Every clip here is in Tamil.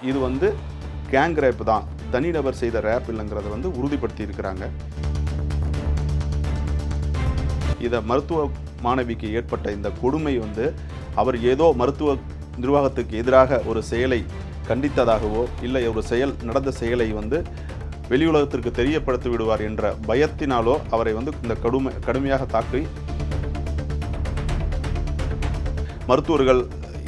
இது வந்து கேங் ரேப் தான். தனிநபர் செய்த ரேப் இல்லைங்கிறத வந்து உறுதிப்படுத்தி இருக்கிறாங்க இதை மருத்துவ மாணவிக்கு ஏற்பட்ட இந்த கொடுமை வந்து அவர் ஏதோ மருத்துவ நிர்வாகத்துக்கு எதிராக ஒரு செயலை கண்டித்ததாகவோ இல்லை ஒரு செயல் நடந்த செயலை வந்து வெளியுலகத்திற்கு தெரியப்படுத்தி விடுவார் என்ற பயத்தினாலோ அவரை வந்து இந்த கடுமை கடுமையாக தாக்கி மருத்துவர்கள்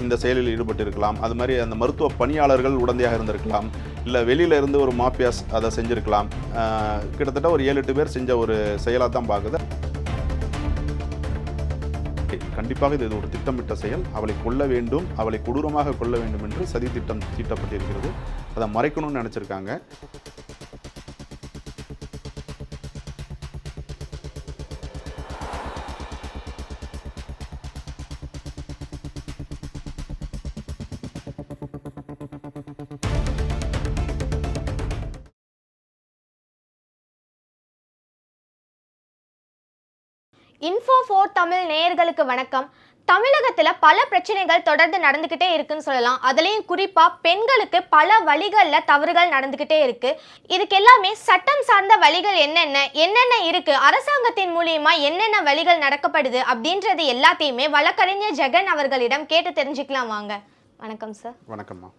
இந்த செயலில் ஈடுபட்டிருக்கலாம். அது மாதிரி அந்த மருத்துவ பணியாளர்கள் உடந்தையாக இருந்திருக்கலாம். இல்லை வெளியில இருந்து ஒரு மாஃபியாஸ் அதை செஞ்சிருக்கலாம். கிட்டத்தட்ட ஒரு ஏழு எட்டு பேர் செஞ்ச ஒரு செயலாக தான் பார்க்குது. கண்டிப்பாக இது ஒரு திட்டமிட்ட செயல். அவளை கொல்ல வேண்டும். அவளை கொடூரமாக கொல்ல வேண்டும் என்று சதி திட்டம் தீட்டப்பட்டிருக்கிறது. அதை மறைக்கணும்னு நினச்சிருக்காங்க. இன்ஃபோ ஃபோர் தமிழ் நேயர்களுக்கு வணக்கம். தமிழகத்தில் பல பிரச்சனைகள் தொடர்ந்து நடந்துக்கிட்டே இருக்குன்னு சொல்லலாம். அதுலேயும் குறிப்பாக பெண்களுக்கு பல வழிகளில் தவறுகள் நடந்துக்கிட்டே இருக்கு. இதுக்கு எல்லாமே சட்டம் சார்ந்த வழிகள் என்னென்ன? என்னென்ன இருக்கு? அரசாங்கத்தின் மூலியமா என்னென்ன வழிகள் நடக்கப்படுது அப்படின்றது எல்லாத்தையுமே வழக்கறிஞர் ஜெகன் அவர்களிடம் கேட்டு தெரிஞ்சுக்கலாம் வாங்க. வணக்கம் சார் வணக்கம்மா.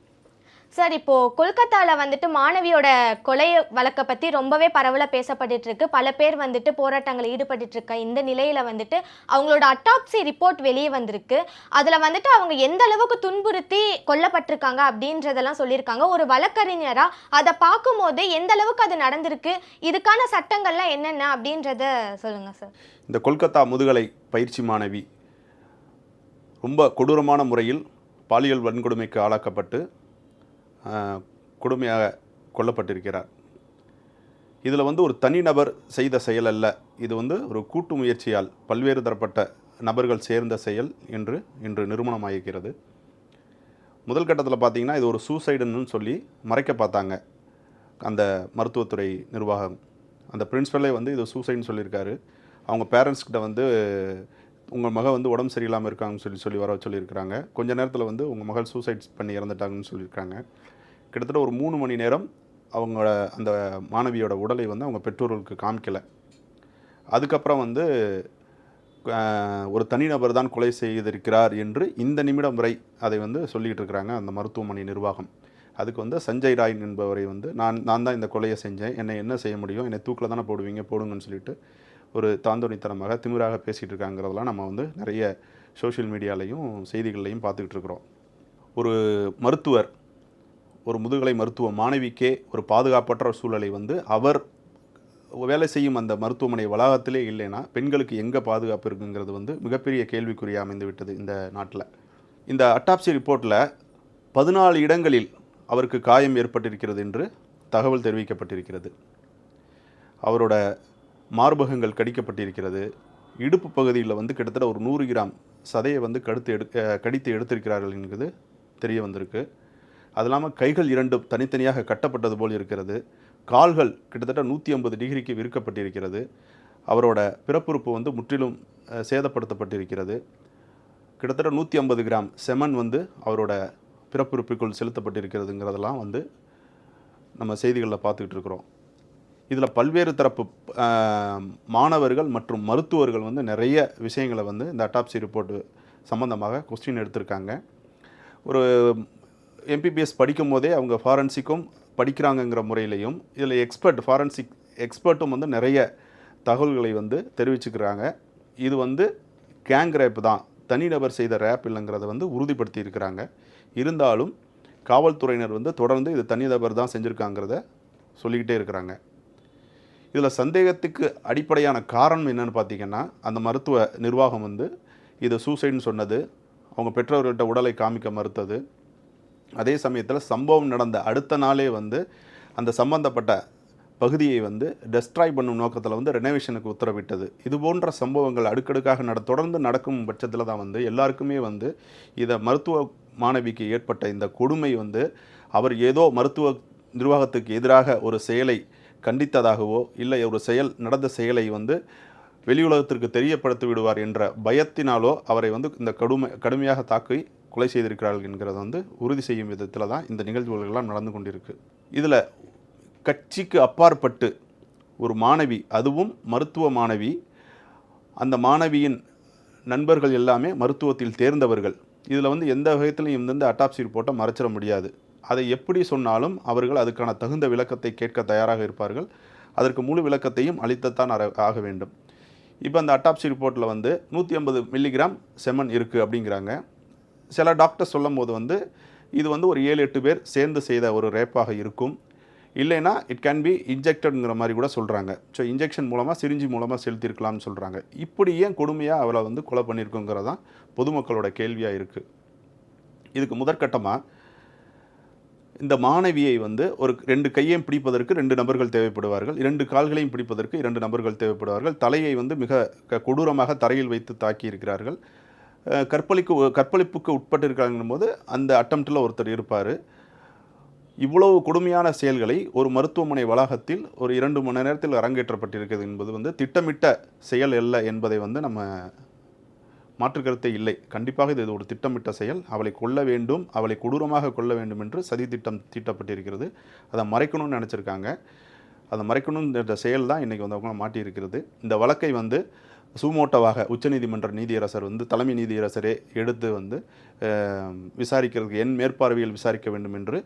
சார் இப்போ கொல்கத்தால வந்துட்டு மாணவியோட கொலை வழக்கை பத்தி ரொம்பவே பரவல பேசப்பட்டுட்டு இருக்கு பல பேர் வந்துட்டு போராட்டங்களில் ஈடுபட்டுட்டு இருக்க இந்த நிலையில வந்துட்டு அவங்களோட அட்டாப்சி ரிப்போர்ட் வெளியே வந்திருக்கு. அதுல வந்துட்டு அவங்க எந்த அளவுக்கு துன்புறுத்தி கொல்லப்பட்டிருக்காங்க அப்படின்றதெல்லாம் சொல்லியிருக்காங்க. ஒரு வழக்கறிஞரா அதை பார்க்கும்போது எந்த அளவுக்கு அது நடந்திருக்கு? இதுக்கான சட்டங்கள்லாம் என்னென்ன அப்படின்றத சொல்லுங்க சார். இந்த கொல்கத்தா முதுகலை பயிற்சி மாணவி ரொம்ப கொடூரமான முறையில் பாலியல் வன்கொடுமைக்கு ஆளாக்கப்பட்டு கொடுமையாக கொல்லப்பட்டிருக்கிறார். இதில் வந்து ஒரு தனிநபர் செய்த செயல் அல்ல. இது வந்து ஒரு கூட்டு முயற்சியால் பல்வேறு தரப்பட்ட நபர்கள் சேர்ந்த செயல் என்று இன்று நிறுவனமாகிக்கிறது முதல் கட்டத்தில் பார்த்திங்கன்னா இது ஒரு சூசைடுன்னு சொல்லி மறைக்க பார்த்தாங்க. அந்த மருத்துவத்துறை நிர்வாகம். அந்த பிரின்ஸிபலே வந்து இது சூசைடுன்னு சொல்லியிருக்காரு. அவங்க பேரண்ட்ஸ்கிட்ட வந்து உங்கள் மகள் வந்து உடம்பு சரியில்லாமல் இருக்காங்கன்னு சொல்லி சொல்லி வர சொல்லியிருக்கிறாங்க. கொஞ்ச நேரத்தில் வந்து உங்கள் மகள் சூசைட்ஸ் பண்ணி இறந்துட்டாங்கன்னு சொல்லியிருக்காங்க. கிட்டத்தட்ட ஒரு மூணு மணி நேரம் அவங்களோட அந்த மாணவியோட உடலை வந்து அவங்க பெற்றோர்களுக்கு காமிக்கலை. அதுக்கப்புறம் வந்து ஒரு தனிநபர் தான் கொலை செய்திருக்கிறார் என்று இந்த நிமிடம் வரை அதை வந்து சொல்லிகிட்டு இருக்கிறாங்க அந்த மருத்துவமனை நிர்வாகம். அதுக்கு வந்து சஞ்சய் ராய் என்பவரை வந்து நான் நான் தான் இந்த கொலையை செஞ்சேன். என்னை என்ன செய்ய முடியும்? என்னை தூக்கில் தானே போடுவீங்க? போடுங்கன்னு சொல்லிட்டு ஒரு தாந்தோணித்தனமாக திமிராக பேசிகிட்டு இருக்காங்கிறதெல்லாம் நம்ம வந்து நிறைய சோஷியல் மீடியாலையும் செய்திகள்லையும் பார்த்துக்கிட்டு இருக்கிறோம் ஒரு மருத்துவர் ஒரு முதுகலை மருத்துவ மாணவிக்கே ஒரு பாதுகாப்பற்ற சூழலை வந்து அவர் வேலை செய்யும் அந்த மருத்துவமனை வளாகத்திலே இல்லைன்னா பெண்களுக்கு எங்கே பாதுகாப்பு இருக்குங்கிறது வந்து மிகப்பெரிய கேள்விக்குறியாக அமைந்து விட்டது இந்த நாட்டில். இந்த அட்டாப்சி ரிப்போர்ட்டில் பதினாலு இடங்களில் அவருக்கு காயம் ஏற்பட்டிருக்கிறது என்று தகவல் தெரிவிக்கப்பட்டிருக்கிறது. அவரோட மார்பகங்கள் கடிக்கப்பட்டிருக்கிறது. இடுப்பு பகுதியில் வந்து கிட்டத்தட்ட ஒரு நூறு கிராம் சதையை வந்து கடுத்து எடு கடித்து எடுத்திருக்கிறார்கள் என்கிறது தெரிய வந்திருக்கு. அது இல்லாமல் கைகள் இரண்டும் தனித்தனியாக கட்டப்பட்டது போல் இருக்கிறது. கால்கள் கிட்டத்தட்ட நூற்றி ஐம்பது டிகிரிக்கு விற்கப்பட்டிருக்கிறது. அவரோட பிறப்புறுப்பு வந்து முற்றிலும் சேதப்படுத்தப்பட்டிருக்கிறது. கிட்டத்தட்ட நூற்றி ஐம்பது கிராம் செமன் வந்து அவரோட பிறப்புறுப்புக்குள் செலுத்தப்பட்டிருக்கிறதுங்கிறதெல்லாம் வந்து நம்ம செய்திகளில் பார்த்துக்கிட்டு இருக்கிறோம். இதில் பல்வேறு தரப்பு மாணவர்கள் மற்றும் மருத்துவர்கள் வந்து நிறைய விஷயங்களை வந்து இந்த அட்டாப்சி ரிப்போர்ட்டு சம்மந்தமாக கொஸ்டின் எடுத்திருக்காங்க. ஒரு எம்பிபிஎஸ் படிக்கும் போதே அவங்க ஃபாரன்சிக்கும் படிக்கிறாங்கங்கிற முறையிலையும் இதில் எக்ஸ்பர்ட் ஃபாரன்சிக் எக்ஸ்பர்ட்டும் வந்து நிறைய தகவல்களை வந்து தெரிவிச்சுக்கிறாங்க. இது வந்து கேங் ரேப் தான். தனிநபர் செய்த ரேப் இல்லைங்கிறத வந்து உறுதிப்படுத்தி இருக்கிறாங்க இருந்தாலும் காவல்துறையினர் வந்து தொடர்ந்து இது தனிநபர் தான் செஞ்சுருக்காங்கிறத சொல்லிக்கிட்டே இருக்கிறாங்க. இதில் சந்தேகத்துக்கு அடிப்படையான காரணம் என்னன்னு பார்த்தீங்கன்னா அந்த மருத்துவ நிர்வாகம் வந்து இது சூசைடுன்னு சொன்னது அவங்க பெற்றோர்கள்ட்ட உடலை காமிக்க மறுத்தது. அதே சமயத்தில் சம்பவம் நடந்த அடுத்த நாளே வந்து அந்த சம்பந்தப்பட்ட பகுதியை வந்து டெஸ்ட்ராய் பண்ணும் நோக்கத்தில் வந்து ரெனோவேஷனுக்கு உத்தரவிட்டது. இது போன்ற சம்பவங்கள் அடுக்கடுக்காக நட தொடர்ந்து நடக்கும் பட்சத்தில் தான் வந்து எல்லாருக்குமே வந்து இதை மருத்துவ மாணவிக்கு ஏற்பட்ட இந்த கொடுமை வந்து அவர் ஏதோ மருத்துவ நிர்வாகத்துக்கு எதிராக ஒரு செயலை கண்டித்ததாகவோ இல்லை ஒரு செயல் நடந்த செயலை வந்து வெளியுலகத்திற்கு தெரியப்படுத்தி விடுவார் என்ற பயத்தினாலோ அவரை வந்து இந்த கடுமை கடுமையாக தாக்கி கொலை செய்திருக்கிறார்கள் என்கிறத வந்து உறுதி செய்யும் விதத்தில் தான் இந்த நிகழ்வுகள்லாம் நடந்து கொண்டிருக்கு. இதில் கட்சிக்கு அப்பாற்பட்டு ஒரு மாணவி அதுவும் மருத்துவ மாணவி அந்த மாணவியின் நண்பர்கள் எல்லாமே மருத்துவத்தில் தேர்ந்தவர்கள். இதில் வந்து எந்த வகையத்திலையும் வந்து அட்டாப்சி ரிப்போர்ட்டை மறைச்சிட முடியாது. அதை எப்படி சொன்னாலும் அவர்கள் அதுக்கான தகுந்த விளக்கத்தை கேட்க தயாராக இருப்பார்கள். அதற்கு முழு விளக்கத்தையும் அளித்தத்தான் ஆக வேண்டும். இப்போ அந்த அட்டாப்சி ரிப்போர்ட்டில் வந்து நூற்றி ஐம்பது மில்லிகிராம் செமன் இருக்குது அப்படிங்கிறாங்க. சில டாக்டர் சொல்லும் போது வந்து இது வந்து ஒரு ஏழு எட்டு பேர் சேர்ந்து செய்த ஒரு ரேப்பாக இருக்கும். இல்லைன்னா இட் கேன் பி இன்ஜெக்டடுங்கிற மாதிரி கூட சொல்கிறாங்க ஸோ இன்ஜெக்ஷன் மூலமாக சிரிஞ்சி மூலமாக செலுத்தியிருக்கலாம்னு சொல்கிறாங்க இப்படி ஏன் கொடுமையாக அவளை வந்து கொலை பண்ணியிருக்குங்கிறதான் பொதுமக்களோட கேள்வியாக இருக்குது இதுக்கு முதற்கட்டமாக இந்த மாணவியை வந்து ஒரு ரெண்டு கையையும் பிடிப்பதற்கு ரெண்டு நபர்கள் தேவைப்படுவார்கள். இரண்டு கால்களையும் பிடிப்பதற்கு இரண்டு நபர்கள் தேவைப்படுவார்கள். தலையை வந்து மிக க- கொடூரமாக தரையில் வைத்து தாக்கி இருக்கிறார்கள். கற்பழிக்கு கற்பழிப்புக்கு உட்பட்டிருக்காங்கன்னும் போது அந்த அட்டம்ப்டில் ஒருத்தர் இருப்பார். இவ்வளவு கொடுமையான செயல்களை ஒரு மருத்துவமனை வளாகத்தில் ஒரு இரண்டு மணி நேரத்தில் அரங்கேற்றப்பட்டிருக்கிறது என்பது வந்து திட்டமிட்ட செயல் அல்ல என்பதை வந்து நம்ம மாற்று கருத்தே இல்லை. கண்டிப்பாக இது ஒரு திட்டமிட்ட செயல். அவளை கொல்ல வேண்டும். அவளை கொடூரமாக கொல்ல வேண்டும் என்று சதி திட்டம் தீட்டப்பட்டிருக்கிறது. அதை மறைக்கணும்னு நினச்சிருக்காங்க. அதை மறைக்கணுன்ற செயல் தான் இன்றைக்கி வந்து அவங்க மாட்டியிருக்கிறது. இந்த வழக்கை வந்து சுமோட்டோவாக உச்சநீதிமன்ற நீதியரசர் வந்து தலைமை நீதியரசரே எடுத்து வந்து விசாரிக்கிறது விசாரிக்கிறதுக்கு என் மேற்பார்வையில் விசாரிக்க வேண்டும் என்று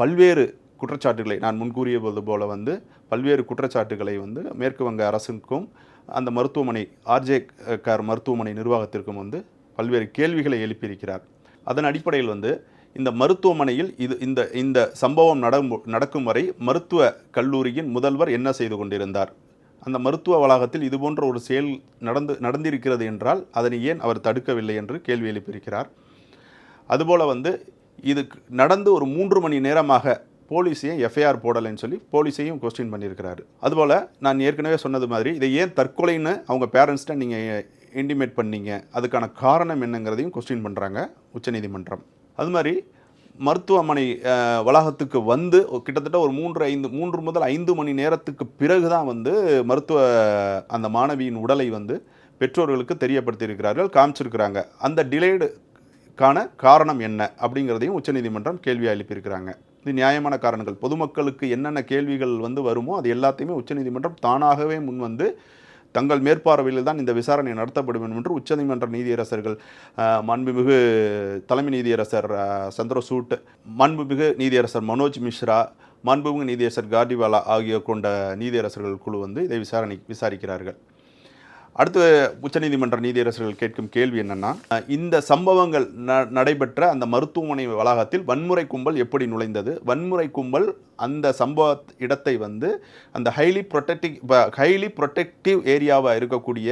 பல்வேறு குற்றச்சாட்டுகளை நான் முன்கூறியது போல வந்து பல்வேறு குற்றச்சாட்டுகளை வந்து மேற்கு வங்க அரசுக்கும் அந்த மருத்துவமனை ஆர்ஜே கார் மருத்துவமனை நிர்வாகத்திற்கும் வந்து பல்வேறு கேள்விகளை எழுப்பியிருக்கிறார். அதன் அடிப்படையில் வந்து இந்த மருத்துவமனையில் இது இந்த இந்த சம்பவம் நடக்கும் வரை மருத்துவ கல்லூரியின் முதல்வர் என்ன செய்து கொண்டிருந்தார்? அந்த மருத்துவ வளாகத்தில் இதுபோன்ற ஒரு செயல் நடந்து நடந்திருக்கிறது என்றால் அதனை ஏன் அவர் தடுக்கவில்லை என்று கேள்வி எழுப்பியிருக்கிறார். அதுபோல் வந்து இது நடந்து ஒரு மூன்று மணி நேரமாக போலீஸையும் எஃப்ஐஆர் போடலைன்னு சொல்லி போலீஸையும் கொஸ்டின் பண்ணியிருக்கிறாரு. அதுபோல் நான் ஏற்கனவே சொன்னது மாதிரி இதை ஏன் தற்கொலைன்னு அவங்க பேரண்ட்ஸ்ட்ட நீங்கள் இன்டிமேட் பண்ணீங்க அதுக்கான காரணம் என்னங்கிறதையும் கொஸ்டின் பண்ணுறாங்க உச்சநீதிமன்றம். அது மாதிரி மருத்துவமனை வளாகத்துக்கு வந்து கிட்டத்தட்ட ஒரு மூன்று ஐந்து மூன்று முதல் ஐந்து மணி நேரத்துக்கு பிறகு தான் வந்து மருத்துவ அந்த மாணவியின் உடலை வந்து பெற்றோர்களுக்கு தெரியப்படுத்தியிருக்கிறார்கள் காமிச்சிருக்கிறாங்க. அந்த டிலேடுக்கான காரணம் என்ன அப்படிங்கிறதையும் உச்சநீதிமன்றம் கேள்வி எழுப்பியிருக்கிறாங்க. இது நியாயமான காரணங்கள். பொதுமக்களுக்கு என்னென்ன கேள்விகள் வந்து வருமோ அது எல்லாத்தையுமே உச்சநீதிமன்றம் தானாகவே முன் வந்து தங்கள் மேற்பார்வையில் தான் இந்த விசாரணை நடத்தப்படும் என்று உச்சநீதிமன்ற நீதியரசர்கள் மண்புமிகு மாண்புமிகு தலைமை நீதியரசர் சந்திரசூட் மாண்புமிகு நீதியரசர் மனோஜ் மிஸ்ரா மாண்புமிகு நீதியரசர் கார்டிவாலா ஆகியோர் கொண்ட நீதியரசர்கள் குழு வந்து இதை விசாரணை விசாரிக்கிறார்கள். அடுத்து உச்சநீதிமன்ற நீதியரசர்கள் கேட்கும் கேள்வி என்னென்னா இந்த சம்பவங்கள் ந- நடைபெற்ற அந்த மருத்துவமனை வளாகத்தில் வன்முறை கும்பல் எப்படி நுழைந்தது? வன்முறை கும்பல் அந்த சம்பவ இடத்தை வந்து அந்த ஹைலி ப்ரொடெக்டிவ் ஹைலி ப்ரொடெக்டிவ் ஏரியாவாக இருக்கக்கூடிய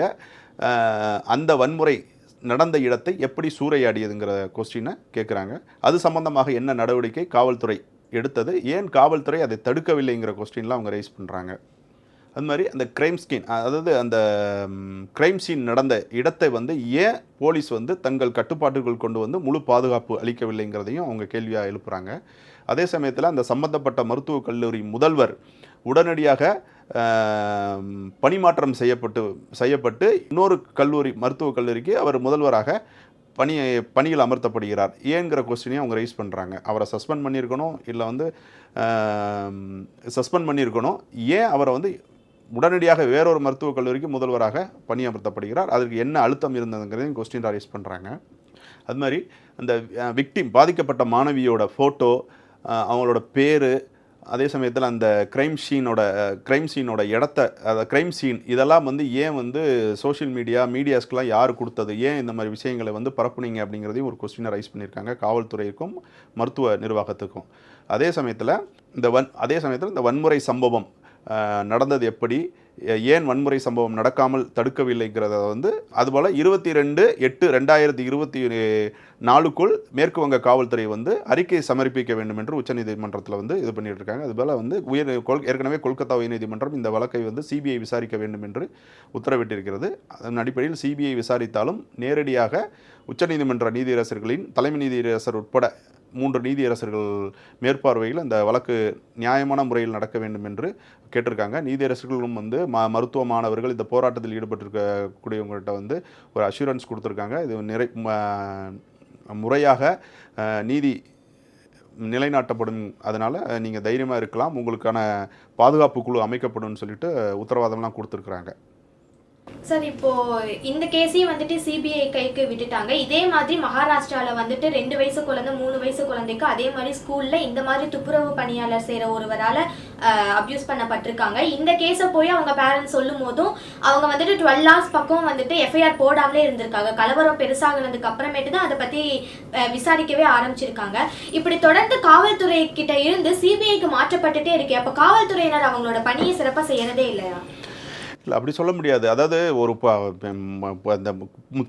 அந்த வன்முறை நடந்த இடத்தை எப்படி சூறையாடியதுங்கிற கொஸ்டினை கேட்குறாங்க அது சம்பந்தமாக என்ன நடவடிக்கை காவல்துறை எடுத்தது? ஏன் காவல்துறை அதை தடுக்கவில்லைங்கிற கொஸ்டின்லாம் அவங்க ரைஸ் பண்ணுறாங்க அது மாதிரி அந்த கிரைம் ஸ்கீன் அதாவது அந்த கிரைம் சீன் நடந்த இடத்தை வந்து ஏன் போலீஸ் வந்து தங்கள் கட்டுப்பாட்டுக்குள் கொண்டு வந்து முழு பாதுகாப்பு அளிக்கவில்லைங்கிறதையும் அவங்க கேள்வியாக எழுப்புகிறாங்க அதே சமயத்தில் அந்த சம்பந்தப்பட்ட மருத்துவக் கல்லூரி முதல்வர் உடனடியாக பணிமாற்றம் செய்யப்பட்டு செய்யப்பட்டு இன்னொரு கல்லூரி மருத்துவக் கல்லூரிக்கு அவர் முதல்வராக பணி பணியில் அமர்த்தப்படுகிறார். ஏங்கிற கொஸ்டினையும் அவங்க ரைஸ் பண்ணுறாங்க அவரை சஸ்பெண்ட் பண்ணியிருக்கணும் இல்லை வந்து சஸ்பெண்ட் பண்ணியிருக்கணும். ஏன் அவரை வந்து உடனடியாக வேறொரு மருத்துவக் கல்லூரிக்கு முதல்வராக பணியமர்த்தப்படுகிறார். அதற்கு என்ன அழுத்தம் இருந்ததுங்கிறதையும் கொஸ்டின் ரைஸ் பண்ணுறாங்க அது மாதிரி அந்த விக்டிம் பாதிக்கப்பட்ட மாணவியோட ஃபோட்டோ அவங்களோட பேர் அதே சமயத்தில் அந்த க்ரைம் சீனோட க்ரைம் சீனோட இடத்த அந்த க்ரைம் சீன் இதெல்லாம் வந்து ஏன் வந்து சோஷியல் மீடியா மீடியாஸ்க்கெலாம் யார் கொடுத்தது? ஏன் இந்த மாதிரி விஷயங்களை வந்து பரப்புனீங்க? அப்படிங்கிறதையும் ஒரு கொஸ்டினை ரைஸ் பண்ணியிருக்காங்க காவல்துறைக்கும் மருத்துவ நிர்வாகத்துக்கும். அதே சமயத்தில் இந்த வன் அதே சமயத்தில் இந்த வன்முறை சம்பவம் நடந்தது எப்படி? ஏன் வன்முறை சம்பவம் நடக்காமல் தடுக்கவில்லைங்கிறத வந்து அதுபோல் இருபத்தி ரெண்டு எட்டு ரெண்டாயிரத்தி இருபத்தி நாலுக்குள் மேற்கு வங்க காவல்துறை வந்து அறிக்கை சமர்ப்பிக்க வேண்டும் என்று உச்சநீதிமன்றத்தில் வந்து இது பண்ணிட்டு இருக்காங்க அதுபோல் வந்து உயர் கொல் ஏற்கனவே கொல்கத்தா உயர்நீதிமன்றம் இந்த வழக்கை வந்து சிபிஐ விசாரிக்க வேண்டும் என்று உத்தரவிட்டிருக்கிறது. அதன் அடிப்படையில் சிபிஐ விசாரித்தாலும் நேரடியாக உச்சநீதிமன்ற நீதியரசர்களின் தலைமை நீதியரசர் உட்பட மூன்று நீதியரசர்கள் மேற்பார்வையில் அந்த வழக்கு நியாயமான முறையில் நடக்க வேண்டும் என்று கேட்டிருக்காங்க. நீதியரசர்களும் வந்து ம மருத்துவ மாணவர்கள் இந்த போராட்டத்தில் ஈடுபட்டிருக்கக்கூடியவங்கள்ட்ட வந்து ஒரு அஷூரன்ஸ் கொடுத்துருக்காங்க. இது நிறை முறையாக நீதி நிலைநாட்டப்படும். அதனால் நீங்கள் தைரியமாக இருக்கலாம். உங்களுக்கான பாதுகாப்பு குழு அமைக்கப்படும்னு சொல்லிட்டு உத்தரவாதம்லாம் கொடுத்துருக்குறாங்க. சார் இப்போ இந்த கேஸையும் வந்துட்டு சிபிஐ கைக்கு விட்டுட்டாங்க. இதே மாதிரி மகாராஷ்டிரால வந்துட்டு ரெண்டு வயசு குழந்தை மூணு வயசு குழந்தைக்கு அதே மாதிரி ஸ்கூல்ல இந்த மாதிரி துப்புரவு பணியாளர் செய்யற ஒருவரால அப்யூஸ் பண்ணப்பட்டிருக்காங்க. இந்த கேஸை போய் அவங்க பேரண்ட்ஸ் சொல்லும் போதும் அவங்க வந்துட்டு டுவெல் ஹார்ஸ் பக்கம் வந்துட்டு எஃப்ஐஆர் போடாமலே இருந்திருக்காங்க. கலவரம் பெருசாகினதுக்கு அப்புறமேட்டு தான் அதை பத்தி விசாரிக்கவே ஆரம்பிச்சிருக்காங்க. இப்படி தொடர்ந்து காவல்துறை கிட்ட இருந்து சிபிஐக்கு மாற்றப்பட்டுட்டே இருக்கு. அப்ப காவல்துறையினர் அவங்களோட பணியை சிறப்பாக செய்யறதே இல்லையா? இல்லை அப்படி சொல்ல முடியாது. அதாவது ஒரு ப- ப- இந்த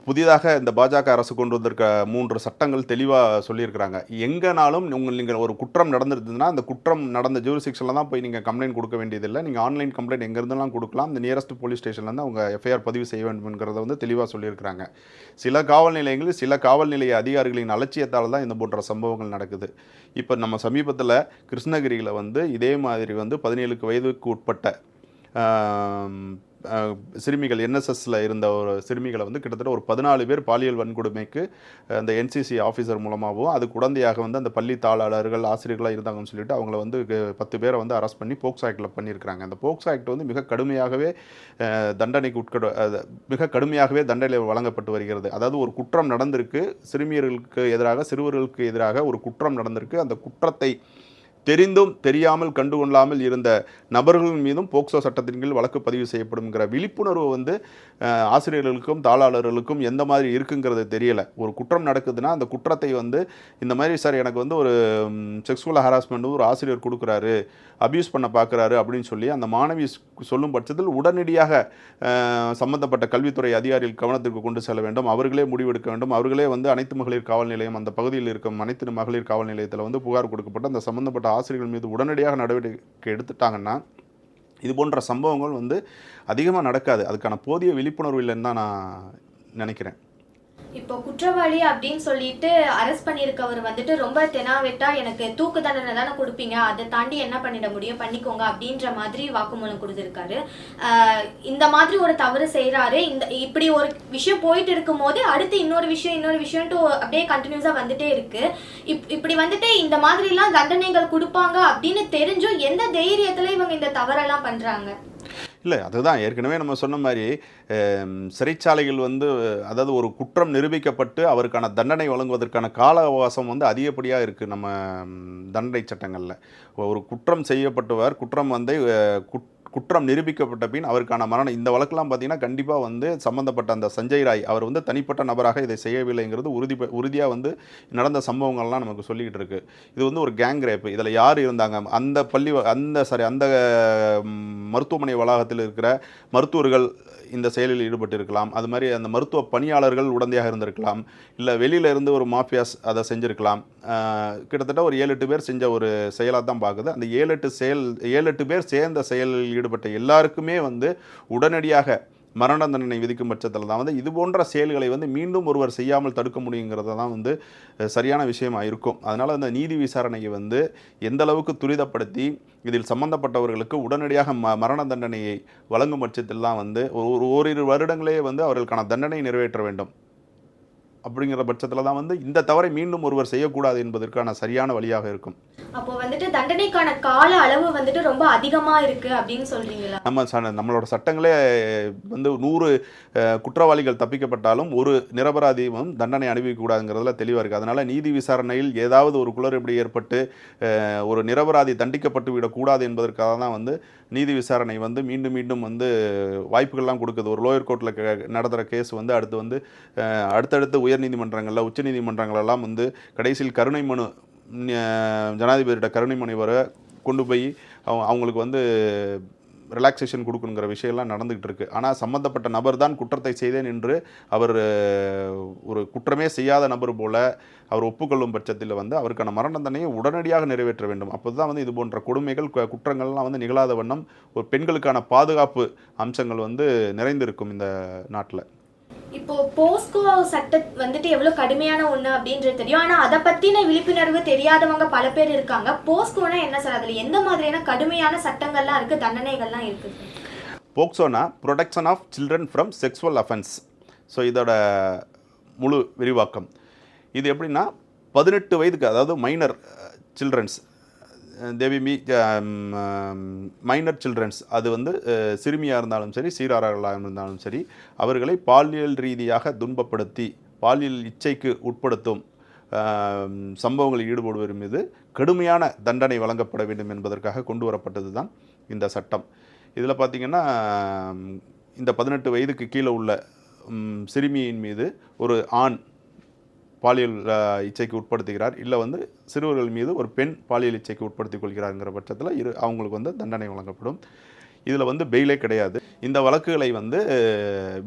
புதிதாக இந்த பாஜக அரசு கொண்டு வந்திருக்க மூன்று சட்டங்கள் தெளிவாக சொல்லியிருக்கிறாங்க. எங்கேனாலும் உங்கள் நீங்கள் ஒரு குற்றம் நடந்திருந்ததுன்னா அந்த குற்றம் நடந்த ஜூரிசிக்ஷனில் தான் போய் நீங்கள் கம்ப்ளைண்ட் கொடுக்க வேண்டியதில்லை. நீங்கள் ஆன்லைன் கம்ப்ளைண்ட் எங்கேருந்துலாம் கொடுக்கலாம் இந்த நியரஸ்ட் போலீஸ் ஸ்டேஷன்லேருந்து அவங்க எஃப்ஐஆர் பதிவு செய்ய வேண்டும்ங்கிறத வந்து தெளிவாக சொல்லியிருக்கிறாங்க. சில காவல் நிலையங்களில் சில காவல் நிலைய அதிகாரிகளின் அலட்சியத்தால் தான் இந்த போன்ற சம்பவங்கள் நடக்குது. இப்போ நம்ம சமீபத்தில் கிருஷ்ணகிரியில் வந்து இதே மாதிரி வந்து பதினேழுக்கு வயதுக்கு உட்பட்ட சிறுமிகள் என்எஸ்எஸ்ல இருந்த ஒரு சிறுமிகளை வந்து கிட்டத்தட்ட ஒரு பதினாலு பேர் பாலியல் வன்கொடுமைக்கு அந்த என்சிசி ஆஃபீஸர் மூலமாகவும் அது குழந்தையாக வந்து அந்த பள்ளி தாளாளர்கள் ஆசிரியர்களாக இருந்தாங்கன்னு சொல்லிட்டு அவங்கள வந்து பத்து பேரை வந்து அரெஸ்ட் பண்ணி போக்ஸ் ஆக்டில் பண்ணியிருக்கிறாங்க. அந்த போக்ஸ் ஆக்ட் வந்து மிக கடுமையாகவே தண்டனைக்கு உட்கட மிக கடுமையாகவே தண்டனை வழங்கப்பட்டு வருகிறது. அதாவது ஒரு குற்றம் நடந்திருக்கு சிறுமியர்களுக்கு எதிராக சிறுவர்களுக்கு எதிராக ஒரு குற்றம் நடந்திருக்கு. அந்த குற்றத்தை தெரிந்தும் தெரியாமல் கண்டுகொள்ளாமல் இருந்த நபர்கள் மீதும் போக்சோ சட்டத்தின் கீழ் வழக்கு பதிவு செய்யப்படும்ங்கிற விழிப்புணர்வு வந்து ஆசிரியர்களுக்கும் தாளாளர்களுக்கும் எந்த மாதிரி இருக்குங்கிறது தெரியலை. ஒரு குற்றம் நடக்குதுன்னா அந்த குற்றத்தை வந்து இந்த மாதிரி சார் எனக்கு வந்து ஒரு செக்ஸுவல் ஹராஸ்மெண்ட் ஒரு ஆசிரியர் கொடுக்குறாரு அப்யூஸ் பண்ண பார்க்குறாரு அப்படின்னு சொல்லி அந்த மாணவி சொல்லும் பட்சத்தில் உடனடியாக சம்பந்தப்பட்ட கல்வித்துறை அதிகாரிகள் கவனத்திற்கு கொண்டு செல்ல வேண்டும். அவர்களே முடிவெடுக்க வேண்டும். அவர்களே வந்து அனைத்து மகளிர் காவல் நிலையம் அந்த பகுதியில் இருக்கும் அனைத்து மகளிர் காவல் நிலையத்தில் வந்து புகார் கொடுக்கப்பட்டு அந்த சம்பந்தப்பட்ட ஆசிரியர்கள் மீது உடனடியாக நடவடிக்கை எடுத்துட்டாங்கன்னா இது போன்ற சம்பவங்கள் வந்து அதிகமாக நடக்காது. அதுக்கான போதிய விழிப்புணர்வு இல்லைன்னு தான் நான் நினைக்கிறேன். இப்போ குற்றவாளி அப்படின்னு சொல்லிட்டு அரெஸ்ட் பண்ணியிருக்கவர் வந்துட்டு ரொம்ப தெனாவெட்டா எனக்கு தூக்கு தண்டனை தானே கொடுப்பீங்க. அதை தாண்டி என்ன பண்ணிட முடியும்? பண்ணிக்கோங்க அப்படின்ற மாதிரி வாக்குமூலம் கொடுத்துருக்காரு. இந்த மாதிரி ஒரு தவறு செய்கிறாரு இந்த இப்படி ஒரு விஷயம் போயிட்டு இருக்கும் போது அடுத்து இன்னொரு விஷயம் இன்னொரு விஷயம்ட்டு அப்படியே கண்டினியூஸாக வந்துட்டே இருக்கு. இப் இப்படி வந்துட்டு இந்த மாதிரிலாம் தண்டனைகள் கொடுப்பாங்க அப்படின்னு தெரிஞ்சும் எந்த தைரியத்தில் இவங்க இந்த தவறெல்லாம் பண்ணுறாங்க இல்லை அதுதான். ஏற்கனவே நம்ம சொன்ன மாதிரி சிறைச்சாலைகள் வந்து அதாவது ஒரு குற்றம் நிரூபிக்கப்பட்டு அவருக்கான தண்டனை வழங்குவதற்கான கால அவகாசம் வந்து அதிகப்படியாக இருக்குது நம்ம தண்டனை சட்டங்களில். ஒரு குற்றம் செய்யப்பட்டவர் குற்றம் வந்து குட்- குற்றம் நிரூபிக்கப்பட்ட பின் அவருக்கான மரணம். இந்த வழக்கெல்லாம் பார்த்தீங்கன்னா கண்டிப்பாக வந்து சம்மந்தப்பட்ட அந்த சஞ்சய் ராய் அவர் வந்து தனிப்பட்ட நபராக இதை செய்யவில்லைங்கிறது உறுதி உறுதியாக வந்து நடந்த சம்பவங்கள்லாம் நமக்கு சொல்லிக்கிட்டு இருக்கு. இது வந்து ஒரு கேங் ரேப் இதில் யார் இருந்தாங்க? அந்த பள்ளி அந்த சாரி அந்த மருத்துவமனை வளாகத்தில் இருக்கிற மருத்துவர்கள் இந்த செயலில் ஈடுபட்டிருக்கலாம். அது மாதிரி அந்த மருத்துவ பணியாளர்கள் உடந்தையாக இருந்திருக்கலாம். இல்லை வெளியில இருந்து ஒரு மாஃபியாஸ் அதை செஞ்சுருக்கலாம். கிட்டத்தட்ட ஒரு ஏழு எட்டு பேர் செஞ்ச ஒரு செயலாக தான் பார்க்குது. அந்த ஏழு எட்டு செயல் ஏழு எட்டு பேர் சேர்ந்த செயலில் ஈடுபட்ட எல்லாருக்குமே வந்து உடனடியாக மரண தண்டனை விதிக்கும் பட்சத்தில் தான் வந்து இது போன்ற செயல்களை வந்து மீண்டும் ஒருவர் செய்யாமல் தடுக்க முடியுங்கிறத தான் வந்து சரியான விஷயமாக இருக்கும். அதனால் அந்த நீதி விசாரணையை வந்து எந்த அளவுக்கு துரிதப்படுத்தி இதில் சம்பந்தப்பட்டவர்களுக்கு உடனடியாக ம மரண தண்டனையை வழங்கும் பட்சத்தில் தான் வந்து ஒரு ஓரிரு வருடங்களே வந்து அவர்களுக்கான தண்டனை நிறைவேற்ற வேண்டும். அப்படிங்கிற பட்சத்தில் தான் வந்து இந்த தவறை மீண்டும் ஒருவர் செய்யக்கூடாது என்பதற்கான சரியான வழியாக இருக்கும். அப்போ வந்துட்டு தண்டனைக்கான கால அளவு வந்துட்டு ரொம்ப அதிகமா இருக்கு அப்படின்னு சொல்றீங்களா? நம்ம நம்மளோட சட்டங்களே வந்து நூறு குற்றவாளிகள் தப்பிக்கப்பட்டாலும் ஒரு நிரபராதியும் தண்டனை அனுபவிக்கக்கூடாதுங்கிறதுல தெளிவாக இருக்குது அதனால் நீதி விசாரணையில் ஏதாவது ஒரு குளறுபடி ஏற்பட்டு ஒரு நிரபராதி தண்டிக்கப்பட்டு விடக்கூடாது என்பதற்காக தான் வந்து நீதி விசாரணை வந்து மீண்டும் மீண்டும் வந்து வாய்ப்புகள்லாம் கொடுக்குது. ஒரு லோயர் கோர்ட்டில் நடத்துகிற கேஸ் வந்து அடுத்து வந்து அடுத்தடுத்து உயர்நீதிமன்றங்களில் உச்சநீதிமன்றங்களெல்லாம் வந்து கடைசியில் கருணை மனு ஜனாதிபதியோட கருணை மனு வர கொண்டு போய் அவங்களுக்கு வந்து ரிலாக்ஸேஷன் கொடுக்கணுங்கிற விஷயம்லாம் நடந்துகிட்டு இருக்கு. ஆனால் சம்மந்தப்பட்ட நபர் தான் குற்றத்தை செய்தேன் என்று அவர் ஒரு குற்றமே செய்யாத நபர் போல அவர் ஒப்புக்கொள்ளும் பட்சத்தில் வந்து அவருக்கான மரண தண்டனையை உடனடியாக நிறைவேற்ற வேண்டும். அப்போ தான் வந்து இது போன்ற கொடுமைகள் கு- குற்றங்கள்லாம் வந்து நிகழாத வண்ணம் ஒரு பெண்களுக்கான பாதுகாப்பு அம்சங்கள் வந்து நிறைந்திருக்கும் இந்த நாட்டில். இப்போ போஸ்கோ சட்டம் வந்துட்டு எவ்வளவு கடுமையான ஒண்ணு அப்படின்றது தெரியும். ஆனா அதை பத்தின விழிப்புணர்வு தெரியாதவங்க பல பேர் இருக்காங்க. போஸ்கோனா என்ன சார்? அதுல எந்த மாதிரியான கடுமையான சட்டங்கள்லாம் இருக்கு? தண்டனைகள்லாம் இருக்கு? போக்சோனா protection of children from sexual offence so இதோட முழு விரிவாக்கம். இது எப்படின்னா பதினெட்டு வயதுக்கு அதாவது மைனர் சில்ட்ரன்ஸ் தேவி மீ மைனர் சில்ட்ரன்ஸ் அது வந்து சிறுமியாக இருந்தாலும் சரி சீரார்களாக இருந்தாலும் சரி அவர்களை பாலியல் ரீதியாக துன்பப்படுத்தி பாலியல் இச்சைக்கு உட்படுத்தும் சம்பவங்களில் ஈடுபடுவர் மீது கடுமையான தண்டனை வழங்கப்பட வேண்டும் என்பதற்காக கொண்டு வரப்பட்டது தான் இந்த சட்டம். இதில் பார்த்திங்கன்னா இந்த பதினெட்டு வயதுக்கு கீழே உள்ள சிறுமியின் மீது ஒரு ஆண் பாலியல் இச்சைக்கு உட்படுத்துகிறார். இல்லை வந்து சிறுவர்கள் மீது ஒரு பெண் பாலியல் இச்சைக்கு உட்படுத்திக் கொள்கிறாருங்கிற பட்சத்தில் இரு அவங்களுக்கு வந்து தண்டனை வழங்கப்படும். இதில் வந்து பெயிலே கிடையாது. இந்த வழக்குகளை வந்து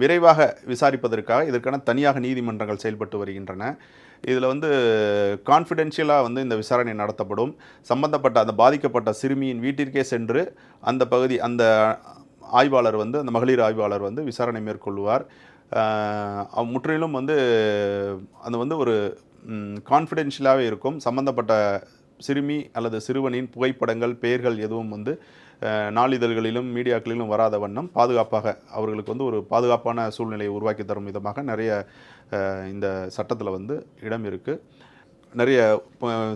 விரைவாக விசாரிப்பதற்காக இதற்கான தனியாக நீதிமன்றங்கள் செயல்பட்டு வருகின்றன. இதில் வந்து கான்ஃபிடென்ஷியலாக வந்து இந்த விசாரணை நடத்தப்படும். சம்பந்தப்பட்ட அந்த பாதிக்கப்பட்ட சிறுமியின் வீட்டிற்கே சென்று அந்த பகுதி அந்த ஆய்வாளர் வந்து அந்த மகளிர் ஆய்வாளர் வந்து விசாரணை மேற்கொள்வார் முற்றிலும் வந்து அது வந்து ஒரு கான்ஃபிடென்ஷியலாகவே இருக்கும். சம்பந்தப்பட்ட சிறுமி அல்லது சிறுவனின் புகைப்படங்கள் பெயர்கள் எதுவும் வந்து நாளிதழ்களிலும் மீடியாக்களிலும் வராத வண்ணம் பாதுகாப்பாக அவர்களுக்கு வந்து ஒரு பாதுகாப்பான சூழ்நிலையை உருவாக்கி தரும் விதமாக நிறைய இந்த சட்டத்தில் வந்து இடம் இருக்குது நிறைய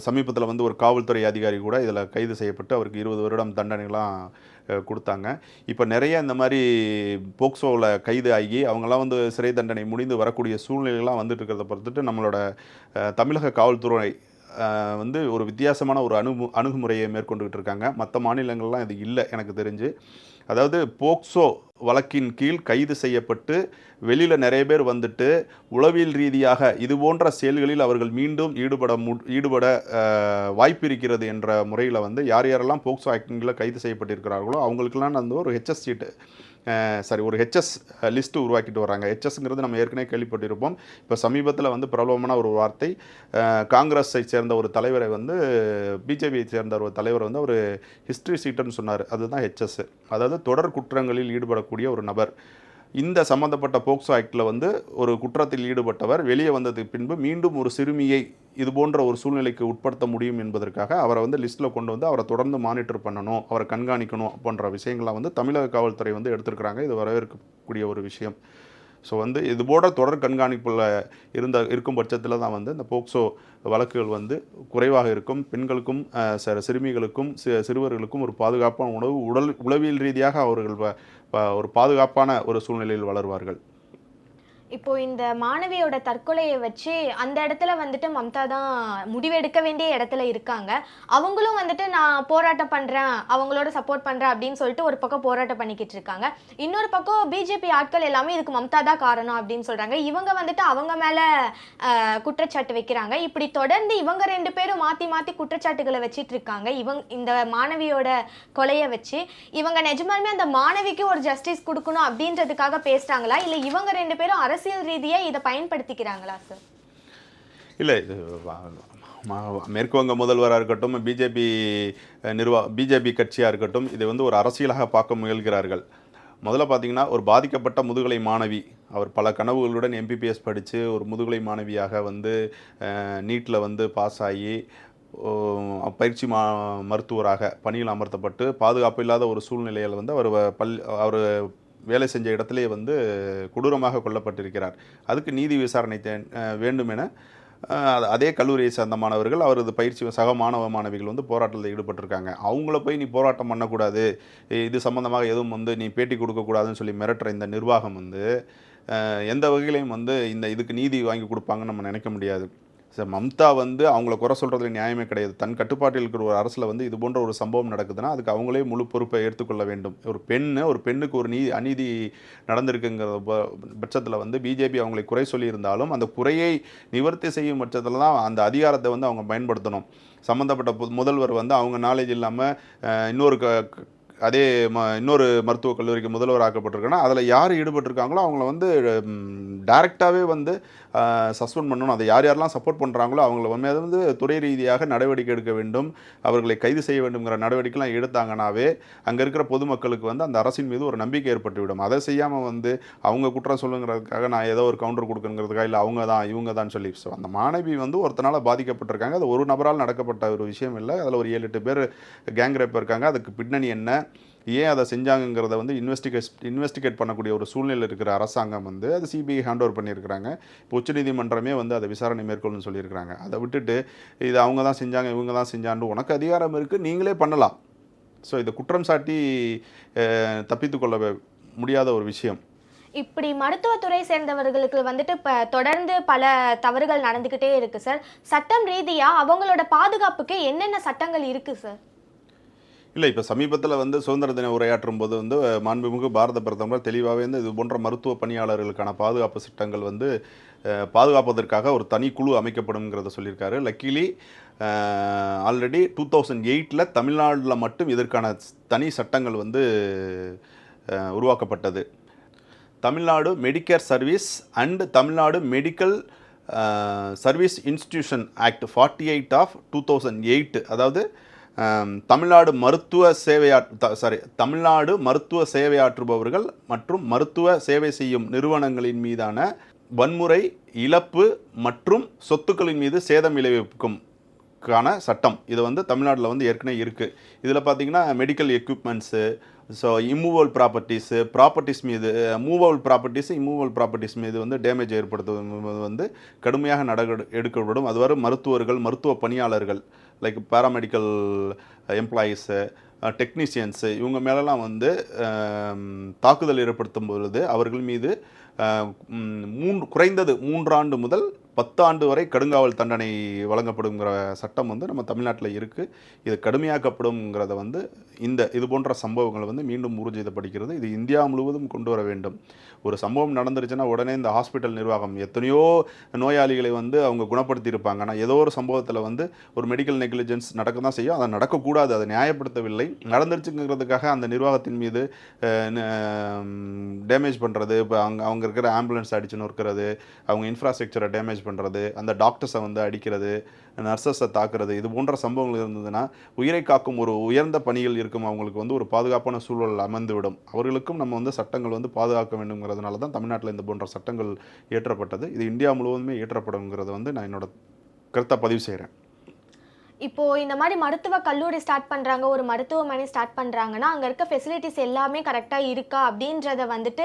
சமீபத்தில் வந்து ஒரு காவல்துறை அதிகாரி கூட இதில் கைது செய்யப்பட்டு அவருக்கு இருபது வருடம் தண்டனைலாம் கொடுத்தாங்க. இப்போ நிறைய இந்த மாதிரி போக்சோவில் கைது ஆகி அவங்களாம் வந்து சிறை தண்டனை முடிந்து வரக்கூடிய சூழ்நிலைகள்லாம் வந்துட்டு இருக்கிறத பொறுத்துட்டு நம்மளோட தமிழக காவல்துறை வந்து ஒரு வித்தியாசமான ஒரு அணுகு அணுகுமுறையை மேற்கொண்டுகிட்டு இருக்காங்க. மற்ற மாநிலங்கள்லாம் இது இல்லை எனக்கு தெரிஞ்சு. அதாவது போக்சோ வழக்கின் கீழ் கைது செய்யப்பட்டு வெளியில் நிறைய பேர் வந்துட்டு உளவியல் ரீதியாக இது போன்ற செயல்களில் அவர்கள் மீண்டும் ஈடுபட மு ஈடுபட வாய்ப்பு இருக்கிறது என்ற முறையில் வந்து யார் யாரெல்லாம் போக்சோ ஆக்டிங்கில் கைது செய்யப்பட்டிருக்கிறார்களோ அவங்களுக்கெல்லாம் வந்து ஒரு ஹெச்எஸ் சீட்டு. சாரி ஒரு ஹெச்எஸ் லிஸ்ட்டு உருவாக்கிட்டு வராங்க ஹெச்எஸ்ங்கிறது நம்ம ஏற்கனவே கேள்விப்பட்டிருப்போம். இப்போ சமீபத்தில் வந்து பிரபலமான ஒரு வார்த்தை காங்கிரஸை சேர்ந்த ஒரு தலைவரை வந்து பிஜேபியை சேர்ந்த ஒரு தலைவர் வந்து ஒரு ஹிஸ்ட்ரி சீட்டுன்னு சொன்னார். அதுதான் ஹெச்எஸ் அதாவது தொடர் குற்றங்களில் ஈடுபடக்கூடிய ஒரு நபர். இந்த சம்பந்தப்பட்ட போக்சோ ஆக்டில் வந்து ஒரு குற்றத்தில் ஈடுபட்டவர் வெளியே வந்ததுக்கு பின்பு மீண்டும் ஒரு சிறுமியை இது போன்ற ஒரு சூழ்நிலைக்கு உட்படுத்த முடியும் என்பதற்காக அவரை வந்து லிஸ்ட்டில் கொண்டு வந்து அவரை தொடர்ந்து மானிட்டர் பண்ணணும் அவரை கண்காணிக்கணும் போன்ற விஷயங்கள்லாம் வந்து தமிழக காவல்துறை வந்து எடுத்திருக்கிறாங்க. இது வரவேற்கக்கூடிய ஒரு விஷயம். ஸோ வந்து இது போன்ற தொடர் கண்காணிப்பில் இருந்த இருக்கும் பட்சத்தில் தான் வந்து இந்த போக்சோ வழக்குகள் வந்து குறைவாக இருக்கும். பெண்களுக்கும் ச- சிறுமிகளுக்கும் சிறுவர்களுக்கும் ஒரு பாதுகாப்பான உணவு உடல் உளவியல் ரீதியாக அவர்கள் ஒரு பாதுகாப்பான ஒரு சூழ்நிலையில் வளருவார்கள். இப்போ இந்த மாணவியோட தற்கொலையை வச்சு அந்த இடத்துல வந்துட்டு மம்தா தான் முடிவெடுக்க வேண்டிய இடத்துல இருக்காங்க. அவங்களும் வந்துட்டு நான் போராட்டம் பண்றேன் அவங்களோட சப்போர்ட் பண்றேன் அப்படின்னு சொல்லிட்டு ஒரு பக்கம் போராட்டம் பண்ணிக்கிட்டு இருக்காங்க. இன்னொரு பக்கம் பிஜேபி ஆட்கள் எல்லாமே இதுக்கு மம்தா தான் காரணம் அப்படின்னு சொல்றாங்க. இவங்க வந்துட்டு அவங்க மேல குற்றச்சாட்டு வைக்கிறாங்க. இப்படி தொடர்ந்து இவங்க ரெண்டு பேரும் மாத்தி மாத்தி குற்றச்சாட்டுகளை வச்சிட்டு இருக்காங்க. இவங்க இந்த மாணவியோட கொலையை வச்சு. இவங்க நிஜமாலுமே அந்த மாணவிக்கு ஒரு ஜஸ்டிஸ் கொடுக்கணும் அப்படின்றதுக்காக பேசுறாங்களா? இல்ல இவங்க ரெண்டு பேரும் அரசியல் ரீதியாக இதை பயன்படுத்திக்கிறாங்களா சார் இல்லை இது மேற்கு வங்க முதல்வராக இருக்கட்டும் பிஜேபி நிர்வா பிஜேபி கட்சியாக இருக்கட்டும் இதை வந்து ஒரு அரசியலாக பார்க்க முயல்கிறார்கள். முதல்ல பார்த்தீங்கன்னா ஒரு பாதிக்கப்பட்ட முதுகலை மாணவி அவர் பல கனவுகளுடன் எம்பிபிஎஸ் படித்து ஒரு முதுகலை மாணவியாக வந்து நீட்டில் வந்து பாஸ் ஆகி பயிற்சி மா மருத்துவராக பணியில் அமர்த்தப்பட்டு பாதுகாப்பு இல்லாத ஒரு சூழ்நிலையில் வந்து அவர் பல் அவர் வேலை செஞ்ச இடத்திலே வந்து கொடூரமாக கொல்லப்பட்டிருக்கிறார். அதுக்கு நீதி விசாரணை தே வேண்டும் என அதே கல்லூரியை சேர்ந்த மாணவர்கள் அவரது பயிற்சி சக மாணவ மாணவிகள் வந்து போராட்டத்தில் ஈடுபட்டிருக்காங்க. அவங்கள போய் நீ போராட்டம் பண்ணக்கூடாது. இது சம்மந்தமாக எதுவும் வந்து நீ பேட்டி கொடுக்கக்கூடாதுன்னு சொல்லி மிரட்டுற இந்த நிர்வாகம் வந்து எந்த வகையிலையும் வந்து இந்த இதுக்கு நீதி வாங்கி கொடுப்பாங்கன்னு நம்ம நினைக்க முடியாது. சார் மம்தா வந்து அவங்கள குறை சொல்கிறதுல நியாயமே கிடையாது. தன் கட்டுப்பாட்டில் இருக்கிற ஒரு அரசில் வந்து இது போன்ற ஒரு சம்பவம் நடக்குதுன்னா அதுக்கு அவங்களே முழு பொறுப்பை ஏற்றுக்கொள்ள வேண்டும். ஒரு பெண்ணு ஒரு பெண்ணுக்கு ஒரு நீ அநீதி நடந்திருக்குங்கிற ப- பட்சத்தில் வந்து பிஜேபி அவங்களை குறை சொல்லியிருந்தாலும் அந்த குறையை நிவர்த்தி செய்யும் பட்சத்தில் தான் அந்த அதிகாரத்தை வந்து அவங்க பயன்படுத்தணும். சம்மந்தப்பட்ட முதல்வர் வந்து அவங்க நாலேஜ் இல்லாமல் இன்னொரு க- அதே ம இன்னொரு மருத்துவக் கல்லூரிக்கு முதல்வர் ஆக்கப்பட்டிருக்கேன்னா அதில் யார் ஈடுபட்டிருக்காங்களோ அவங்கள வந்து டைரெக்டாகவே வந்து சஸ்பெண்ட் பண்ணணும். அதை யார் யாரெல்லாம் சப்போர்ட் பண்ணுறாங்களோ அவங்கள உண்மையாக வந்து துறை ரீதியாக நடவடிக்கை எடுக்க வேண்டும். அவர்களை கைது செய்ய வேண்டுங்கிற நடவடிக்கைலாம் எடுத்தாங்கனாவே அங்கே இருக்கிற பொதுமக்களுக்கு வந்து அந்த அரசின் மீது ஒரு நம்பிக்கை ஏற்பட்டுவிடும். அதை செய்யாமல் வந்து அவங்க குற்றம் சொல்லுங்கிறதுக்காக நான் ஏதோ ஒரு கவுண்டர் கொடுக்குங்கிறதுக்காக இல்லை அவங்க தான் இவங்க தான் சொல்லி ஸோ அந்த மாணவி வந்து ஒருத்தனால் பாதிக்கப்பட்டிருக்காங்க. அது ஒரு நபரால் நடக்கப்பட்ட ஒரு விஷயம் இல்லை. அதில் ஒரு ஏழு எட்டு பேர் கேங் ரேப் இருக்காங்க. அதுக்கு பின்னணி என்ன? ஏன் அதை செஞ்சாங்கங்கிறத வந்து இன்வெஸ்டிகேட் இன்வெஸ்டிகேட் பண்ணக்கூடிய ஒரு சூழ்நிலை இருக்கிற அரசாங்கம் வந்து அது சிபிஐ ஹேண்ட் ஓவர் பண்ணியிருக்கிறாங்க. இப்போ உச்சநீதிமன்றமே வந்து அதை விசாரணை மேற்கொள்ளுன்னு சொல்லியிருக்கிறாங்க. அதை விட்டுட்டு இது அவங்க தான் செஞ்சாங்க இவங்க தான் செஞ்சான்னு உனக்கு அதிகாரம் இருக்குது நீங்களே பண்ணலாம். ஸோ இதை குற்றம் சாட்டி தப்பித்துக்கொள்ள கொள்ள முடியாத ஒரு விஷயம். இப்படி மருத்துவத்துறை சேர்ந்தவர்களுக்கு வந்துட்டு இப்போ தொடர்ந்து பல தவறுகள் நடந்துக்கிட்டே இருக்கு சார். சட்டம் ரீதியாக அவங்களோட பாதுகாப்புக்கு என்னென்ன சட்டங்கள் இருக்கு சார்? இல்லை இப்போ சமீபத்தில் வந்து சுதந்திர தின உரையாற்றும் போது வந்து மாண்புமிகு பாரத பிரதமர் தெளிவாகவே வந்து இது போன்ற மருத்துவ பணியாளர்களுக்கான பாதுகாப்பு சட்டங்கள் வந்து பாதுகாப்பதற்காக ஒரு தனி குழு அமைக்கப்படும்ங்கிறத சொல்லியிருக்காரு. லக்கிலி ஆல்ரெடி டூ தௌசண்ட் எயிட்டில் தமிழ்நாட்டில் மட்டும் இதற்கான தனி சட்டங்கள் வந்து உருவாக்கப்பட்டது. Tamil Nadu medicare service and Tamil Nadu medical service institution act forty eight of two thousand eight அதாவது தமிழ்நாடு மருத்துவ சேவையாற் சாரி தமிழ்நாடு மருத்துவ சேவையாற்றுபவர்கள் மற்றும் மருத்துவ சேவை செய்யும் நிறுவனங்களின் மீதான வன்முறை இழப்பு மற்றும் சொத்துக்களின் மீது சேதம் விளைவிக்கும் கான சட்டம். இது வந்து தமிழ்நாட்டில் வந்து ஏற்கனவே இருக்குது இதில் பார்த்தீங்கன்னா medical equipments so immovable properties properties மீது மூவபிள் ப்ராப்பர்ட்டிஸ் இம்மூவல் ப்ராப்பர்ட்டிஸ் மீது வந்து டேமேஜ் ஏற்படுத்துவது வந்து கடுமையாக நட எடுக்கப்படும். அதுவரை மருத்துவர்கள் மருத்துவ பணியாளர்கள் லைக் பாராமெடிக்கல் எம்ப்ளாயீஸு டெக்னீஷியன்ஸு இவங்க மேலெல்லாம் வந்து um, தாக்குதல் ஏற்படுத்தும் பொழுது அவர்கள் மீது uh, மூன்று குறைந்தது மூன்றாண்டு முதல் பத்தாண்டு வரை கடுங்காவல் தண்டனை வழங்கப்படுங்கிற சட்டம் வந்து நம்ம தமிழ்நாட்டில் இருக்குது இது கடுமையாக்கப்படும்ங்கிறத வந்து இந்த இது போன்ற சம்பவங்கள் வந்து மீண்டும் ஊர்ஜிதப்படுகிறது இது இந்தியா முழுவதும் கொண்டு வர வேண்டும். ஒரு சம்பவம் நடந்துருச்சுன்னா உடனே இந்த ஹாஸ்பிட்டல் நிர்வாகம் எத்தனையோ நோயாளிகளை வந்து அவங்க குணப்படுத்தி இருப்பாங்க ஆனால் ஏதோ ஒரு சம்பவத்தில் வந்து ஒரு மெடிக்கல் நெக்லிஜென்ஸ் நடக்க தான் செய்யும். அதை நடக்கக்கூடாது. அதை நியாயப்படுத்தவில்லை. நடந்துருச்சுங்கிறதுக்காக அந்த நிர்வாகத்தின் மீது டேமேஜ் பண்ணுறது இப்போ அவங்க அவங்க இருக்கிற ஆம்புலன்ஸ் அடிச்சு நொறுக்கிறது அவங்க இன்ஃப்ராஸ்ட்ரக்சரை டேமேஜ் பண்ணுறது அந்த டாக்டர்ஸை வந்து அடிக்கிறது நர்சஸை தாக்குறது இது போன்ற சம்பவங்கள் இருந்ததுன்னா உயிரை காக்கும் ஒரு உயர்ந்த பணிகள் இருக்கும். அவங்களுக்கு வந்து ஒரு பாதுகாப்பான சூழல் அமைந்துவிடும். அவர்களுக்கும் நம்ம வந்து சட்டங்கள் வந்து பாதுகாக்க வேண்டுங்கிறதுனால தான் தமிழ்நாட்டில் இந்த போன்ற சட்டங்கள் இயற்றப்பட்டது. இது இந்தியா முழுவதுமே இயற்றப்படுங்கிறத வந்து நான் என்னோட கருத்தை பதிவு செய்கிறேன் இப்போ இந்த மாதிரி மருத்துவ கல்லூரி ஸ்டார்ட் பண்றாங்க ஒரு மருத்துவமனை ஸ்டார்ட் பண்றாங்கன்னா அங்க இருக்க ஃபெசிலிட்டிஸ் எல்லாமே கரெக்டா இருக்கா அப்படின்றத வந்துட்டு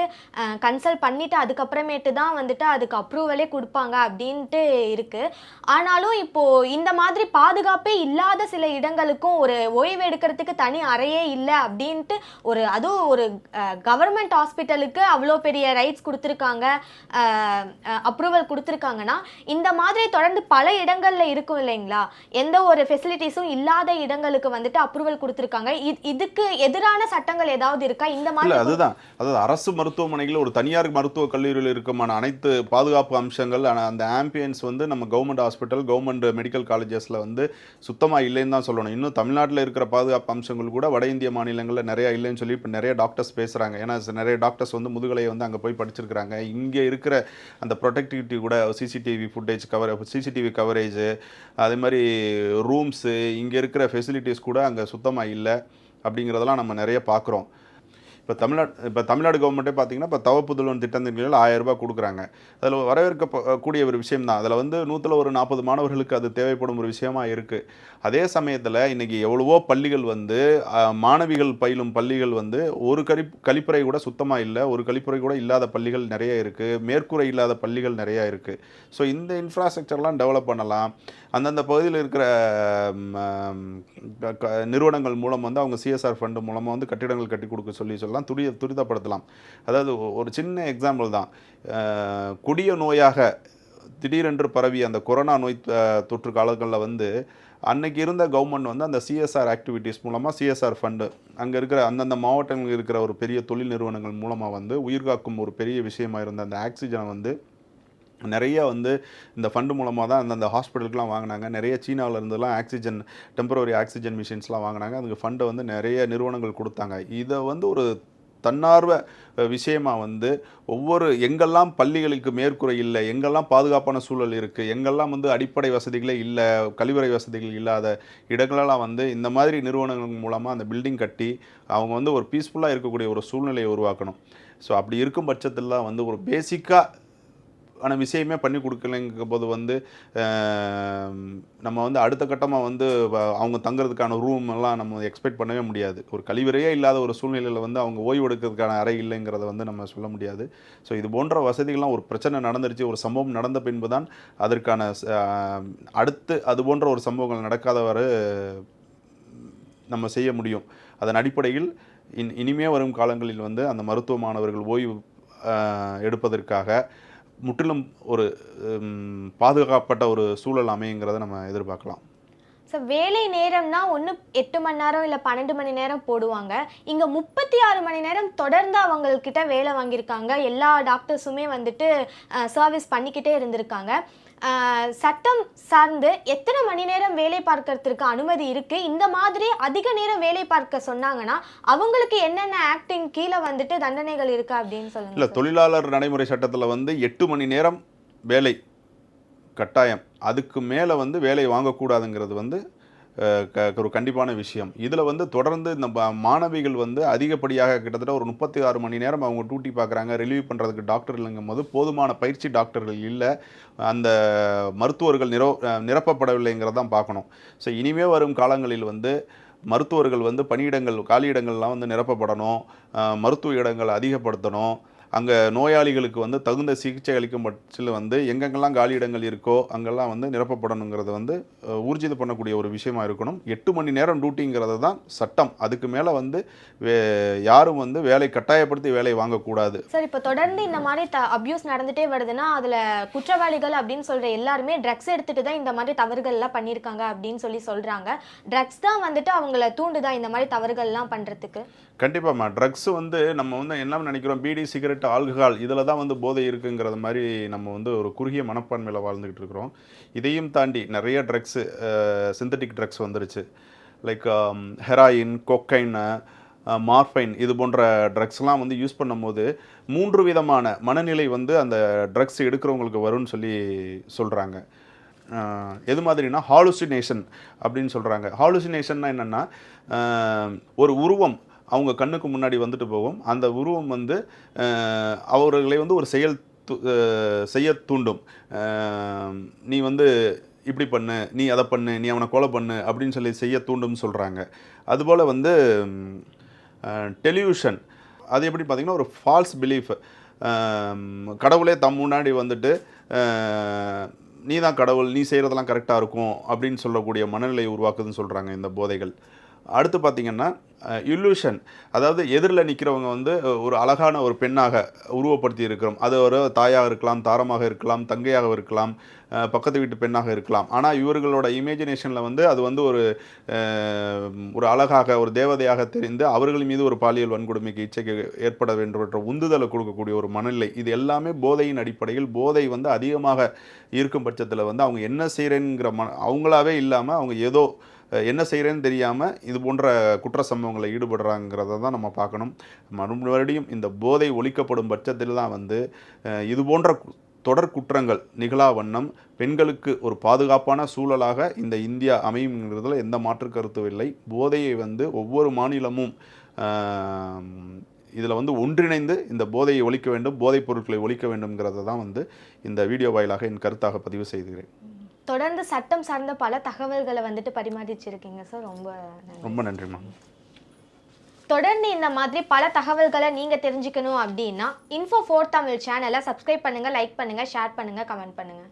கன்சல்ட் பண்ணிட்டு அதுக்கப்புறமேட்டு தான் வந்துட்டு அதுக்கு அப்ரூவலே கொடுப்பாங்க அப்படின்ட்டு இருக்கு. ஆனாலும் இப்போ இந்த மாதிரி பாதுகாப்பே இல்லாத சில இடங்களுக்கும் ஒரு ஓய்வு எடுக்கிறதுக்கு தனி அறையே இல்லை அப்படின்ட்டு ஒரு அதுவும் ஒரு கவர்மெண்ட் ஹாஸ்பிட்டலுக்கு அவ்வளோ பெரிய ரைட்ஸ் கொடுத்துருக்காங்க அப்ரூவல் கொடுத்துருக்காங்கன்னா இந்த மாதிரி தொடர்ந்து பல இடங்களில் இருக்கும் இல்லைங்களா? எந்த ஒரு ஃபெசிலிட்டிஸும் இல்லாத இடங்களுக்கு வந்துட்டு அப்ரூவல் கொடுத்துருக்காங்க. இதுக்கு எதிரான சட்டங்கள் ஏதாவது இருக்கா? இந்த மாதிரி அதுதான். அதாவது அரசு மருத்துவமனைகளில் ஒரு தனியார் மருத்துவக் கல்லூரியில் இருக்குமான அனைத்து பாதுகாப்பு அம்சங்கள் அந்த ஆம்பியன்ஸ் வந்து நம்ம கவர்மெண்ட் ஹாஸ்பிட்டல் கவர்மெண்ட் மெடிக்கல் காலேஜஸில் வந்து சுத்தமாக இல்லைன்னு தான் சொல்லணும். இன்னும் தமிழ்நாட்டில் இருக்கிற பாதுகாப்பு அம்சங்கள் கூட வட இந்திய மாநிலங்களில் நிறையா இல்லைன்னு சொல்லி இப்போ நிறைய டாக்டர்ஸ் பேசுகிறாங்க ஏன்னா நிறைய டாக்டர்ஸ் வந்து முதுகலையை வந்து அங்கே போய் படிச்சிருக்கிறாங்க. இங்கே இருக்கிற அந்த ப்ரொடெக்டிவிட்டி கூட CCTV footage cover CCTV coverage அதே மாதிரி ரூம்ஸு இங்கே இருக்கிற ஃபெசிலிட்டிஸ் கூட அங்கே சுத்தமாக இல்லை அப்படிங்கிறதெல்லாம் நம்ம நிறைய பார்க்குறோம். இப்போ தமிழ்நாடு இப்போ தமிழ்நாடு கவர்மெண்ட்டே பார்த்தீங்கன்னா இப்போ தவப்புதல்வன் திட்டத்தின் கீழ் ஆயிரம் ரூபாய் கொடுக்குறாங்க. அதில் வரவேற்க கூடிய ஒரு விஷயம் தான். அதில் வந்து நூற்றில் ஒரு நாற்பது மாணவர்களுக்கு அது தேவைப்படும் ஒரு விஷயமா இருக்குது அதே சமயத்தில் இன்றைக்கி எவ்வளவோ பள்ளிகள் வந்து மாணவிகள் பயிலும் பள்ளிகள் வந்து ஒரு கழி கழிப்பறை கூட சுத்தமாக இல்லை. ஒரு கழிப்பறை கூட இல்லாத பள்ளிகள் நிறைய இருக்குது மேற்கூரை இல்லாத பள்ளிகள் நிறையா இருக்குது ஸோ இந்த இன்ஃப்ராஸ்ட்ரக்சர்லாம் டெவலப் பண்ணலாம். அந்தந்த பகுதியில் இருக்கிற க- நிறுவனங்கள் மூலம் வந்து அவங்க சிஎஸ்ஆர் ஃபண்டு மூலமாக வந்து கட்டிடங்கள் கட்டி கொடுக்க சொல்லி சொல்லலாம் துரித துரிதப்படுத்தலாம். அதாவது ஒரு சின்ன எக்ஸாம்பிள் தான். குடிய கொடிய நோயாக திடீரென்று பரவி அந்த கொரோனா நோய் தொற்று காலங்களில் வந்து அன்னைக்கு இருந்த கவர்மெண்ட் வந்து அந்த சிஎஸ்ஆர் ஆக்டிவிட்டீஸ் மூலமாக சிஎஸ்ஆர் ஃபண்டு அங்கே இருக்கிற அந்தந்த மாவட்டங்களில் இருக்கிற ஒரு பெரிய தொழில் நிறுவனங்கள் மூலமாக வந்து உயிர்காக்கும் ஒரு பெரிய விஷயமாக இருந்த அந்த ஆக்சிஜனை வந்து நிறைய வந்து இந்த ஃபண்டு மூலமாக தான் அந்தந்த ஹாஸ்பிட்டலுக்குலாம் வாங்கினாங்க. நிறைய சீனாவில் இருந்தெல்லாம் ஆக்சிஜன் டெம்பரவரி ஆக்சிஜன் மிஷின்ஸ்லாம் வாங்கினாங்க. அதுக்கு ஃபண்டை வந்து நிறைய நிறுவனங்கள் கொடுத்தாங்க. இதை வந்து ஒரு தன்னார்வ விஷயமாக வந்து ஒவ்வொரு எங்கெல்லாம் பள்ளிகளுக்கு மேற்கூரை இல்லை எங்கெல்லாம் பாதுகாப்பான சூழல் இருக்குது எங்கெல்லாம் வந்து அடிப்படை வசதிகளே இல்லை கழிவறை வசதிகள் இல்லாத இடங்களெல்லாம் வந்து இந்த மாதிரி நிறுவனங்கள் மூலமாக அந்த பில்டிங் கட்டி அவங்க வந்து ஒரு பீஸ்ஃபுல்லாக இருக்கக்கூடிய ஒரு சூழ்நிலையை உருவாக்கணும். ஸோ அப்படி இருக்கும் பட்சத்தில் வந்து ஒரு பேசிக்காக ஆனால் விஷயமே பண்ணி கொடுக்கலைங்க போது வந்து நம்ம வந்து அடுத்த கட்டமாக வந்து வ- அவங்க தங்குறதுக்கான ரூம் எல்லாம் நம்ம எக்ஸ்பெக்ட் பண்ணவே முடியாது. ஒரு கழிவறையே இல்லாத ஒரு சூழ்நிலையில் வந்து அவங்க ஓய்வு எடுக்கிறதுக்கான அறை இல்லைங்கிறத வந்து நம்ம சொல்ல முடியாது. ஸோ இது போன்ற வசதிகள்லாம் ஒரு பிரச்சனை நடந்துருச்சு. ஒரு சம்பவம் நடந்த பின்பு தான் அதற்கான அடுத்து அது போன்ற ஒரு சம்பவங்கள் நடக்காதவாறு நம்ம செய்ய முடியும். அதன் அடிப்படையில் இன் இனிமே வரும் காலங்களில் வந்து அந்த மருத்துவ மாணவர்கள் ஓய்வு எடுப்பதற்காக முற்றிலும் ஒரு பாதுகாப்பட்ட ஒரு சூழல் அமையுங்கிறத நம்ம எதிர்பார்க்கலாம். ஸோ வேலை நேரம்னா ஒன்று எட்டு மணி நேரம் இல்லை பன்னெண்டு மணி நேரம் போடுவாங்க. இங்கே முப்பத்தி ஆறு மணி நேரம் தொடர்ந்து அவங்கக்கிட்ட வேலை வாங்கியிருக்காங்க. எல்லா டாக்டர்ஸுமே வந்துட்டு சர்வீஸ் பண்ணிக்கிட்டே இருந்திருக்காங்க. சட்டம் சார்ந்து எத்தனை மணி நேரம் வேலை பார்க்கறதுக்கு அனுமதி இருக்கு இந்த மாதிரி அதிக நேரம் வேலை பார்க்க சொன்னாங்கன்னா அவங்களுக்கு என்னென்ன ஆக்டிங் கீழே வந்துட்டு தண்டனைகள் இருக்கு அப்படின்னு சொல்லுங்க இல்லை. தொழிலாளர் நடைமுறை சட்டத்தில் வந்து எட்டு மணி நேரம் வேலை கட்டாயம் அதுக்கு மேலே வந்து வேலை வாங்கக்கூடாதுங்கிறது வந்து ஒரு கண்டிப்பான விஷயம். இதில் வந்து தொடர்ந்து இந்த மாணவிகள் வந்து அதிகப்படியாக கிட்டத்தட்ட ஒரு முப்பத்தி ஆறு மணி நேரம் அவங்க டியூட்டி பார்க்குறாங்க ரிலீவ் பண்ணுறதுக்கு டாக்டர் இல்லைங்கும் போது போதுமான பயிற்சி டாக்டர்கள் இல்லை. அந்த மருத்துவர்கள் நிரோ நிரப்பப்படவில்லைங்கிறதான் பார்க்கணும் ஸோ இனிமே வரும் காலங்களில் வந்து மருத்துவர்கள் வந்து பணியிடங்கள் காலியிடங்கள்லாம் வந்து நிரப்பப்படணும். மருத்துவ இடங்களை அதிகப்படுத்தணும். அங்கே நோயாளிகளுக்கு வந்து தகுந்த சிகிச்சை அளிக்கும் பட்சத்தில் வந்து எங்கெங்கெல்லாம் காலியிடங்கள் இருக்கோ அங்கெல்லாம் வந்து நிரப்பப்படணுங்கிறது வந்து ஊர்ஜிதம் பண்ணக்கூடிய ஒரு விஷயமா இருக்கணும். எட்டு மணி நேரம் டியூட்டிங்கிறது தான் சட்டம். அதுக்கு மேலே வந்து வே யாரும் வந்து வேலை கட்டாயப்படுத்தி வேலை வாங்கக்கூடாது. சார் இப்போ தொடர்ந்து இந்த மாதிரி த அப்யூஸ் நடந்துகிட்டே வருதுன்னா அதில் குற்றவாளிகள் அப்படின்னு சொல்கிற எல்லாருமே ட்ரக்ஸ் எடுத்துட்டு தான் இந்த மாதிரி தவறுகள்லாம் பண்ணியிருக்காங்க அப்படின்னு சொல்லி சொல்கிறாங்க ட்ரக்ஸ் தான் வந்துட்டு அவங்கள தூண்டுதா இந்த மாதிரி தவறுகள்லாம் பண்ணுறதுக்கு கண்டிப்பாம்மா ட்ரக்ஸ் வந்து நம்ம வந்து என்ன நினைக்கிறோம்? பீடி சிகரெட் ஆல்கஹால் இதில் தான் வந்து போதை இருக்குங்கிறது மாதிரி நம்ம வந்து ஒரு குறுகிய மனப்பான்மையில் வாழ்ந்துக்கிட்டு இருக்கிறோம். இதையும் தாண்டி நிறைய ட்ரக்ஸு சிந்தட்டிக் ட்ரக்ஸ் வந்துருச்சு. லைக் ஹெராயின் கொக்கைன் மார்ஃபைன் இது போன்ற ட்ரக்ஸ்லாம் வந்து யூஸ் பண்ணும்போது மூன்று விதமான மனநிலை வந்து அந்த ட்ரக்ஸ் எடுக்கிறவங்களுக்கு வரும்னு சொல்லி சொல்கிறாங்க எது மாதிரினா ஹாலுசினேஷன் அப்படின்னு சொல்கிறாங்க ஹாலுசினேஷன்னா என்னென்னா ஒரு உருவம் அவங்க கண்ணுக்கு முன்னாடி வந்துட்டு போகும். அந்த உருவம் வந்து அவர்களை வந்து ஒரு செயல் செய்ய தூண்டும். நீ வந்து இப்படி பண்ணு நீ அதை பண்ணு நீ அவனை கொலை பண்ணு அப்படின்னு சொல்லி செய்ய தூண்டும்னு சொல்கிறாங்க அதுபோல் வந்து டெலிவிஷன். அது எப்படி பார்த்திங்கன்னா ஒரு ஃபால்ஸ் பிலீஃப் கடவுளே தம் முன்னாடி வந்துட்டு நீ தான் கடவுள் நீ செய்கிறதெல்லாம் கரெக்டாக இருக்கும் அப்படின்னு சொல்லக்கூடிய மனநிலை உருவாக்குதுன்னு சொல்கிறாங்க இந்த போதைகள். அடுத்து பார்த்தீங்கன்னா இல்யூஷன் அதாவது எதிரில் நிற்கிறவங்க வந்து ஒரு அழகான ஒரு பெண்ணாக உருவப்படுத்தி இருக்கிறோம். அது ஒரு தாயாக இருக்கலாம் தாரமாக இருக்கலாம் தங்கையாக இருக்கலாம் பக்கத்து வீட்டு பெண்ணாக இருக்கலாம். ஆனால் இவர்களோட இமேஜினேஷனில் வந்து அது வந்து ஒரு ஒரு அழகாக ஒரு தேவதையாக தெரிந்து அவர்கள் மீது ஒரு பாலியல் வன்கொடுமைக்கு இச்சைக்கு ஏற்பட வேண்டும் என்ற உந்துதலை கொடுக்கக்கூடிய ஒரு மனநிலை. இது எல்லாமே போதையின் அடிப்படையில் போதை வந்து அதிகமாக இருக்கும் பட்சத்தில் வந்து அவங்க என்ன செய்கிறேங்கிற மன அவங்களாவே இல்லாமல் அவங்க ஏதோ என்ன செய்கிறேன்னு தெரியாமல் இது போன்ற குற்ற சம்பவங்களை ஈடுபடுறாங்கிறத தான் நம்ம பார்க்கணும். மறுபடியும் இந்த போதை ஒழிக்கப்படும் பட்சத்தில் தான் வந்து இது போன்ற தொடர் குற்றங்கள் நிகழா வண்ணம் பெண்களுக்கு ஒரு பாதுகாப்பான சூழலாக இந்த இந்தியா அமையுங்கிறதுல எந்த மாற்று கருத்தும் இல்லை. போதையை வந்து ஒவ்வொரு மாநிலமும் இதில் வந்து ஒன்றிணைந்து இந்த போதையை ஒழிக்க வேண்டும் போதைப் பொருட்களை ஒழிக்க வேண்டும்ங்கிறத தான் வந்து இந்த வீடியோ வாயிலாக என் கருத்தாக பதிவு செய்கிறேன் தொடர்ந்து சட்டம் சார்ந்த பல தகவல்களை வந்துட்டு பரிமாறிச்சிருக்கீங்க. சார் ரொம்ப நன்றி. ரொம்ப நன்றிம்மா தொடர்ந்து இந்த மாதிரி பல தகவல்களை நீங்க தெரிஞ்சுக்கணும் அப்படின்னா இன்ஃபோ ஃபோர் தமிழ் சேனலை சப்ஸ்கிரைப் பண்ணுங்க லைக் பண்ணுங்க ஷேர் பண்ணுங்க கமெண்ட் பண்ணுங்க.